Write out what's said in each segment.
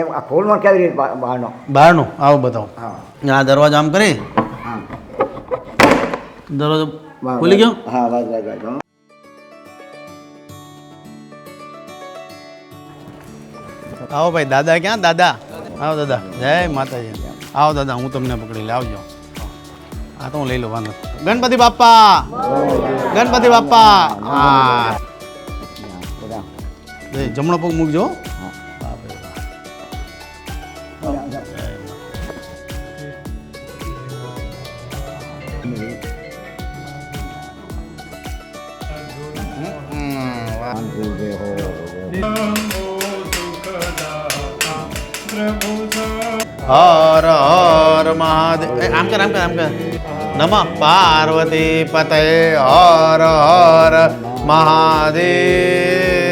એમ આ ખોલમાં કેવી રીતે બહારનો? બહારનો. આવો બતાવો. હા. દરવાજો આમ કરી? દરવાજો ખુલી ગયો? હા બસ બસ બસ આવો ભાઈ દાદા ક્યાં? દાદા. આવો દાદા. જય માતાજી. આવો દાદા હું તમને પકડી લે આવજો. આ તો હું લઈ લઉં વાંધો ગણપતિ બાપા ગણપતિ બાપા હા. જમણો પગ મૂકજો હર હર મહાદેવ આમ કર આમ કર આમ કર નમઃ પાર્વતી પતય હર હર મહાદેવ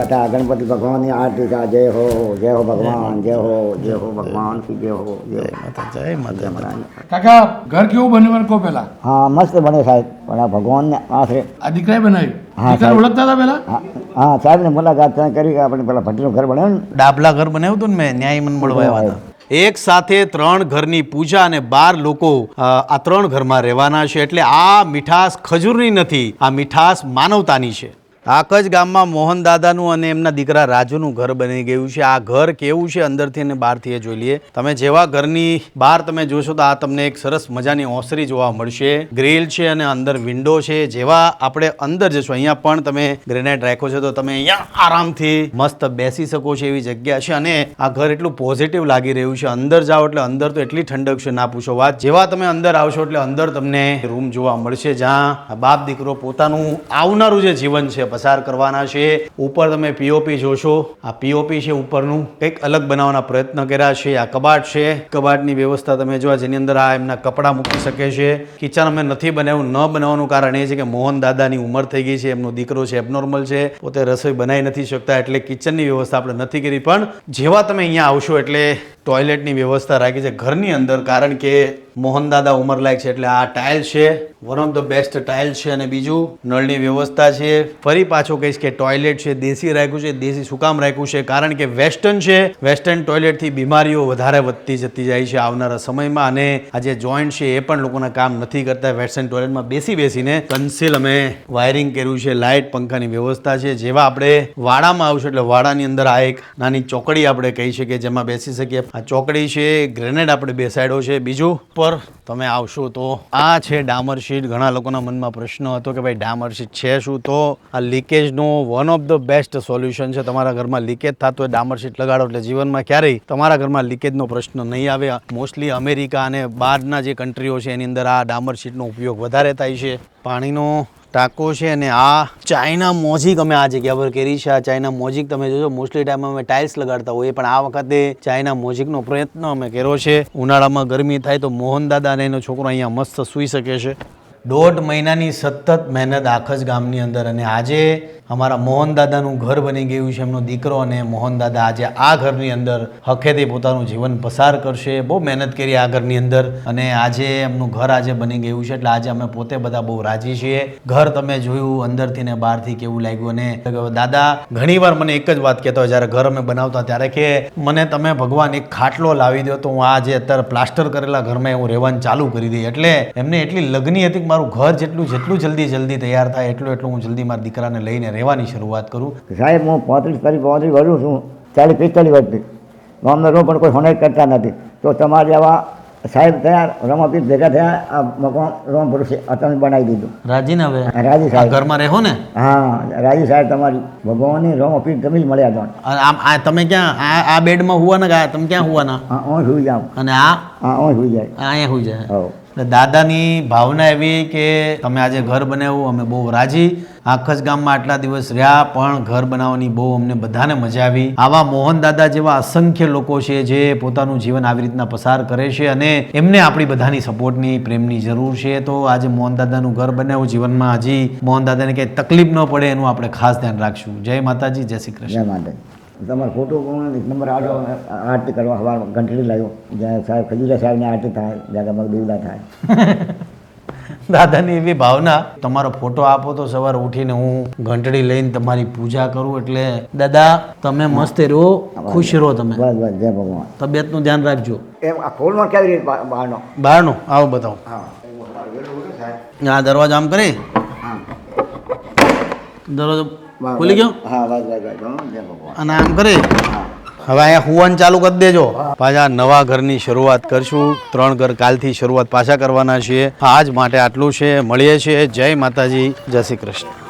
બેઠા ગણપતિ ભગવાનની આરતી થાય જય હો જય હો ભગવાન જય હો જય હો ભગવાન કી જય હો જય માતા જય માતા. કાકા ઘર કેવું બન્યું મને કહો પહેલા. હા મસ્ત બને સાહેબ પણ આ ભગવાનને આશરે આ દીકરાએ બનાવ્યું? હા, સાહેબ. ઓળખતા હતા પહેલા? હા હા સાહેબને મુલાકાત ત્યાં કરી આપણે પેલા ભટ્ટીનું ઘર બનાવ્યું ને. ડાબલા ઘર બનાવ્યું હતું ને મેં ન્યાય મન મળવા આવ્યા હતા. એક સાથે ત્રણ ઘરની પૂજા અને બાર લોકો આ ત્રણ ઘરમાં રહેવાના છે એટલે આ મીઠાશ ખજૂરની નથી આ મીઠાશ માનવતાની છે. આક જ ગામમાં મોહન દાદાનું અને એમના દીકરા રાજુનું ઘર બની ગયું છે. આ ઘર કેવું છે અંદરથી અને બહારથી એ જોઈ લઈએ. તમે જેવા ઘરની બહાર તમે જોશો તો આ તમને એક સરસ મજાની ઓસરી જોવા મળશે. ગ્રીલ છે અને અંદર વિન્ડો છે. જેવા આપણે અંદર જશો, અહીંયા પણ તમે ગ્રેનાઇટ રાખ્યો છે તો તમે અહીંયા આરામથી મસ્ત બેસી શકો છો એવી જગ્યા છે. અને આ ઘર એટલું પોઝિટિવ લાગી રહ્યું છે. અંદર જાઓ એટલે અંદર તો એટલી ઠંડક છે, ના પૂછો વાત. જેવા તમે અંદર આવશો એટલે અંદર તમને રૂમ જોવા મળશે. જ્યાં બાપ દીકરો પોતાનું આવનારું જે જીવન છે પસાર કરવાના છે. ઉપર તમે પીઓપી જોશો. આ પીઓપી છે ઉપરનું. કંઈક અલગ બનાવવાના પ્રયત્ન કર્યા છે. આ કબાટ છે. કબાટની વ્યવસ્થા તમે જોવા જેની અંદર આ એમના કપડાં મૂકી શકે છે. કિચન અમે નથી બનાવ્યું, ન બનાવવાનું કારણ એ છે કે મોહન દાદાની ઉંમર થઈ ગઈ છે. એમનો દીકરો છે એબનોર્મલ છે. પોતે રસોઈ બનાવી નથી શકતા એટલે કિચનની વ્યવસ્થા આપણે નથી કરી. પણ જેવા તમે અહીંયા આવશો એટલે ટોયલેટની વ્યવસ્થા રાખી છે ઘરની અંદર. કારણ કે મોહન દાદા ઉંમરલાયક છે એટલે આ ટાઇલ છે. One of the best tile છે અને બીજું નળની વ્યવસ્થા છે. ફરી પાછો કહીશ કે ટોયલેટ છે, દેશી રાખ્યું છે, દેશી સુકામ રાખ્યું છે, કારણ કે વેસ્ટર્ન છે, વેસ્ટર્ન ટોયલેટથી બીમારીઓ વધારે વધતી જતી જાય છે આવનારા સમયમાં અને આ જે જોઈન્ટ છે એ પણ લોકોના કામ નથી કરતા. વેસ્ટર્ન ટોયલેટમાં બેસી બેસીને કન્સીલ અમે વાયરિંગ કર્યું છે લાઇટ પંખાની વ્યવસ્થા છે, જેવા આપણે વાડામાં આવશે એટલે વાડાની અંદર આ એક નાની ચોકડી આપણે કહી શકીએ, જેમાં બેસી શકીએ. આ ચોકડી છે ગ્રેનેડ આપણે બેસાડ્યો છે. બીજું પર તમે આવશો તો આ છે ડામર શીટ. ઘણા લોકોના મનમાં પ્રશ્ન હતો કે ભાઈ, ડામર શીટ છે શું? તો આ લીકેજનો one of the best solution છે. તમારા ઘરમાં લીકેજ થતો હોય, ડામર શીટ લગાડો એટલે જીવનમાં ક્યારેય તમારા ઘરમાં લીકેજનો પ્રશ્ન નહીં આવે. મોસ્ટલી અમેરિકા અને બહારના જે કન્ટ્રીઓ છે, એની અંદર આ ડામર શીટનો ઉપયોગ વધારે થાય છે. પાણીનો ટાંકો છે અને આ ચાઇના મોજિક અમે આ જગ્યા પર કરી છે. આ ચાઇના મોજિક તમે જોજો, મોસ્ટલી ટાઈમ અમે ટાઇલ્સ લગાડતા હોઈએ, પણ આ વખતે ચાઇના મોજીકનો પ્રયત્ન અમે કર્યો છે. ઉનાળામાં ગરમી થાય તો મોહન દાદા અને એનો છોકરો અહીંયા મસ્ત સૂઈ શકે છે. દોઢ મહિનાની સતત મહેનત આખજ ગામની અંદર અને આજે અમારા મોહન દાદાનું ઘર બની ગયું છે, એમનો દીકરો અને મોહન દાદા આજે આ ઘરની અંદર હખેથી પોતાનું જીવન પસાર કરશે. બહુ મહેનત કરી આ ઘરની અંદર અને આજે એમનું ઘર આજે બની ગયું છે, એટલે આજે અમે પોતે બધા બહુ રાજી છીએ. ઘર તમે જોયું, અંદરથી ને બહારથી કેવું લાગ્યું અને દાદા, ઘણીવાર મને એક જ વાત કહેતા હોય, જ્યારે ઘર અમે બનાવતા ત્યારે કે મને તમે ભગવાન એક ખાટલો લાવી દો તો હું આ જે અત્યારે પ્લાસ્ટર કરેલા ઘરમાં હું રહેવાનું ચાલુ કરી દઈ એટલે એમને એટલી લગ્ની હતી મારું ઘર જેટલું જેટલું જલ્દી જલ્દી તૈયાર થાય એટલું એટલું હું જલ્દી મારા દીકરાને લઈને રહેવાની શરૂઆત કરું. સાહેબ હું પાંત્રીસ તારીખ પાંત્રીસ વર્ષું છું ચાલીસ પિસ્તાલીસ વર્ષથી. ગામના પણ કોઈ હોનાઈ કરતા નથી. તો તમારે આવા સાહેબ થયા રમાપીર ભેગા થયા આ મકાન રોમ પુરુષે અતન બનાવી દીધું. રાજીને હવે? રાજી સાહેબ. ઘરમાં રહો ને? હા રાજી સાહેબ તમારી ભગવાનની રોમાપીર તમે જ મળ્યા હતા આમ આ તમે ક્યાં આ આ બેડમાં હુવાના તમે ક્યાં હુવાના? હા હું સુઈ જાઉં. અને આ? હા હું સુઈ જાય અહીંયા સુઈ જાય. હો એટલે દાદાની ભાવના એવી કે તમે આજે ઘર બનાવ્યું, અમે બહુ રાજી. આખા ગામમાં આટલા દિવસ રહ્યા, પણ ઘર બનાવવાની બહુ અમને બધાને મજા આવી. આવા મોહન દાદા જેવા અસંખ્ય લોકો છે જે પોતાનું જીવન આવી રીતના પસાર કરે છે અને એમને આપણી બધાની સપોર્ટની, પ્રેમની જરૂર છે. તો આજે મોહન દાદાનું ઘર બનાવ્યું જીવનમાં, હજી મોહન દાદાને કંઈ તકલીફ ન પડે એનું આપણે ખાસ ધ્યાન રાખશું. જય માતાજી, જય શ્રી કૃષ્ણ. તમારો ફોટો કોણ એક નંબર આડો આરતી કરવા સવાર ઘંટડી લાવ્યો જ્યાં સાહેબ ખજુરા સાહેબની આરતી થાય જ્યાં તમારે દેવદા થાય. દાદાની એવી ભાવના તમારો ફોટો આપો તો સવારે ઉઠીને હું ઘંટડી લઈને તમારી પૂજા કરું એટલે દાદા તમે મસ્ત રહો ખુશ રહો તમે. બસ બસ જય ભગવાન. તબિયતનું ધ્યાન રાખજો. એમ આ ફૂલમાં કેવી રીતે બહારનો? બહારનો? આવો બતાવો. હા. દરવાજા દરવાજો આમ કરી. દરવાજો ખુલી ગયો? હા અને આમ કરી? હવે અહીંયા હુવન ચાલુ કરી દેજો. પાછા નવા ઘરની શરૂઆત કરશું. ત્રણ ઘર કાલથી શરૂઆત પાછા કરવાના છીએ. આજ માટે આટલું છે. મળીએ છીએ. જય માતાજી. જય શ્રી કૃષ્ણ.